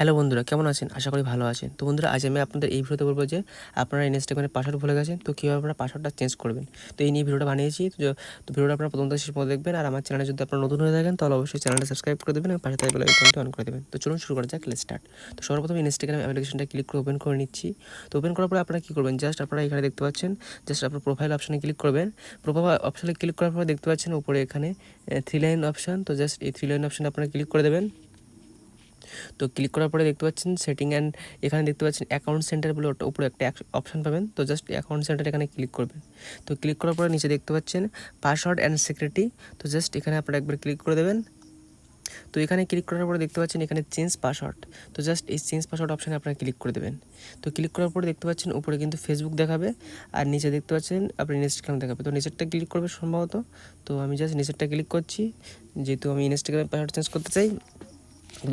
Hello বন্ধুরা, কেমন আছেন? আশা করি ভালো আছেন। তো বন্ধুরা, আজ আমি আপনাদের এই ভিডিওতে বলব যে, আপনারা ইনস্টাগ্রামের পাসওয়ার্ড ভুলে গেছেন, তো কীভাবে আপনারা পাসওয়ার্ডটা চেঞ্জ করবেন? তো এই নিয়ে ভিডিওটা বানিয়েছি, তো ভিডিওটা আপনারা প্রথম থেকে শেষ পর্যন্ত দেখবেন, আর আমার চ্যানেলে যদি আপনারা নতুন হয়ে থাকেন, তাহলে অবশ্যই চ্যানেলটা সাবস্ক্রাইব করে দেবেন এবং পাশে থাকা বেল আইকনটি অন করে দেবেন। তো চলুন শুরু করা যাক স্টার্ট তো সর্বপ্রথম ইনস্টাগ্রাম অ্যাপ্লিকেশনটা ক্লিক করে ওপেন করে নিচ্ছি। তো ওপেন করার পরে আপনারা কী করবেন? জাস্ট আপনারা এখানে দেখতে পাচ্ছেন জাস্ট আপনার প্রোফাইল অপশানে ক্লিক করবেন। প্রোফাইল অপশানে ক্লিক করার পরে দেখতে পাচ্ছেন, উপরে এখানে থ্রি লাইন অপশান তো জাস্ট এই থ্রি লাইন অপশানে আপনারা ক্লিক করে দেবেন। তো ক্লিক করার পরে দেখতে পাচ্ছেন সেটিং অ্যান্ড এখানে দেখতে পাচ্ছেন অ্যাকাউন্ট সেন্টার বলে ওটা উপরে একটা অপশান পাবেন। তো জাস্ট অ্যাকাউন্ট সেন্টার এখানে ক্লিক করবেন। তো ক্লিক করার পরে নিচে দেখতে পাচ্ছেন পাসওয়ার্ড অ্যান্ড সিকিউরিটি তো জাস্ট এখানে আপনারা একবার ক্লিক করে দেবেন। তো এখানে ক্লিক করার পরে দেখতে পাচ্ছেন এখানে চেঞ্জ পাসওয়ার্ড তো জাস্ট এই চেঞ্জ পাসওয়ার্ড অপশানে আপনারা ক্লিক করে দেবেন। তো ক্লিক করার পরে দেখতে পাচ্ছেন উপরে কিন্তু ফেসবুক দেখাবে। আর নিচে দেখতে পাচ্ছেন আপনি ইনস্টাগ্রাম দেখাবে। তো নিচেরটা ক্লিক করবে সম্ভবত। তো আমি জাস্ট নিচেরটা ক্লিক করছি। যেহেতু আমি ইনস্টাগ্রাম পাসওয়ার্ড চেঞ্জ করতে চাই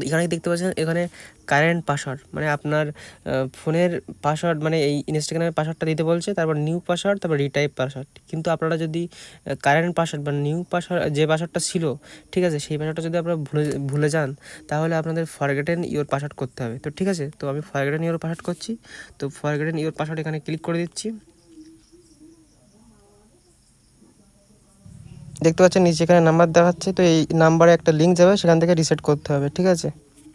এখানে দেখতে পাচ্ছেন, এখানে কারেন্ট পাসওয়ার্ড মানে আপনার ফোনের পাসওয়ার্ড মানে এই ইনস্টাগ্রামের পাসওয়ার্ডটা দিতে বলছে, তারপর নিউ পাসওয়ার্ড তারপর রিটাইপ পাসওয়ার্ড কিন্তু আপনারা যদি কারেন্ট পাসওয়ার্ড বা নিউ পাসওয়ার্ড যে পাসওয়ার্ডটা ছিল, ঠিক আছে, সেই পাসওয়ার্ডটা যদি আপনারা ভুলে ভুলে যান, তাহলে আপনাদের ফরগেটেন ইওর পাসওয়ার্ড করতে হবে। তো ঠিক আছে, তো আমি ফরগেটেন ইওর পাসওয়ার্ড করছি, তো ফরগেটেন ইওর পাসওয়ার্ড এখানে ক্লিক করে দিচ্ছি। দেখতে পাচ্ছেন, নিচে এখানে নাম্বার দেখাচ্ছে, তো এই নাম্বারে একটা লিঙ্ক যাবে, সেখান থেকে রিসেট করতে হবে, ঠিক আছে?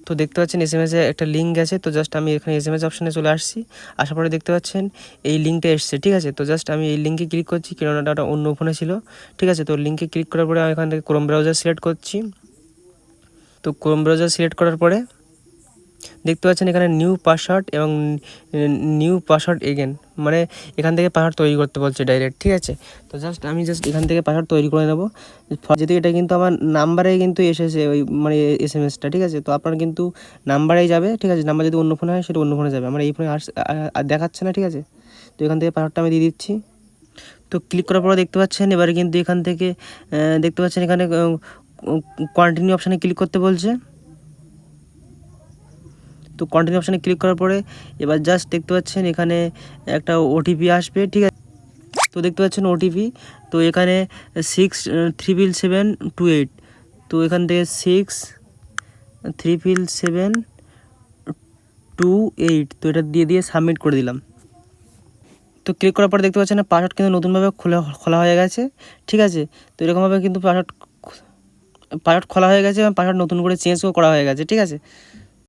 তো দেখতে পাচ্ছেন এস এম এসে একটা লিঙ্ক গেছে, তো জাস্ট আমি এখানে এস এম এস অপশানে চলে আসছি। আসার পরে দেখতে পাচ্ছেন, এই লিঙ্কটা এসছে, ঠিক আছে? তো জাস্ট আমি এই লিঙ্কে ক্লিক করছি, কেননা ওটা অন্য ফোনে ছিল, ঠিক আছে? তো লিঙ্কে ক্লিক করার পরে আমি এখান থেকে ক্রোম ব্রাউজার সিলেক্ট করছি। তো ক্রোম ব্রাউজার সিলেক্ট করার পরে দেখতে পাচ্ছেন এখানে নিউ পাসওয়ার্ড এবং নিউ পাসওয়ার্ড এগেন মানে এখান থেকে পাসওয়ার্ড তৈরি করতে বলছে ডাইরেক্ট ঠিক আছে? তো জাস্ট আমি জাস্ট এখান থেকে পাসওয়ার্ড তৈরি করে নেব। যেহেতু এটা কিন্তু আমার নাম্বারে কিন্তু এসেছে ওই মানে এস এম এসটা ঠিক আছে? তো আপনার কিন্তু নাম্বারেই যাবে, ঠিক আছে? নাম্বার যদি অন্য ফোনে হয়, সেটা অন্য ফোনে যাবে। আমার এই ফোনে আর দেখাচ্ছে না, ঠিক আছে? তো এখান থেকে পাসওয়ার্ডটা আমি দিয়ে দিচ্ছি। তো ক্লিক করার পরে দেখতে পাচ্ছেন, এবারে কিন্তু এখান থেকে দেখতে পাচ্ছেন এখানে কন্টিনিউ অপশানে ক্লিক করতে বলছে। তো কন্টিনিউ অপশানে ক্লিক করার পরে এবার জাস্ট দেখতে পাচ্ছেন এখানে একটা ওটিপি আসবে, ঠিক আছে? তো দেখতে পাচ্ছেন ওটিপি তো এখানে six triple seven two eight তো এখান থেকে six triple seven two eight তো এটা দিয়ে দিয়ে সাবমিট করে দিলাম। তো ক্লিক করার পর দেখতে পাচ্ছেন না পাসওয়ার্ড কিন্তু নতুনভাবে খোলা খোলা হয়ে গেছে, ঠিক আছে? তো এরকমভাবে কিন্তু পাসওয়ার্ড পাসওয়ার্ড খোলা হয়ে গেছে এবং পাসওয়ার্ড নতুন করে চেঞ্জও করা হয়ে গেছে, ঠিক আছে?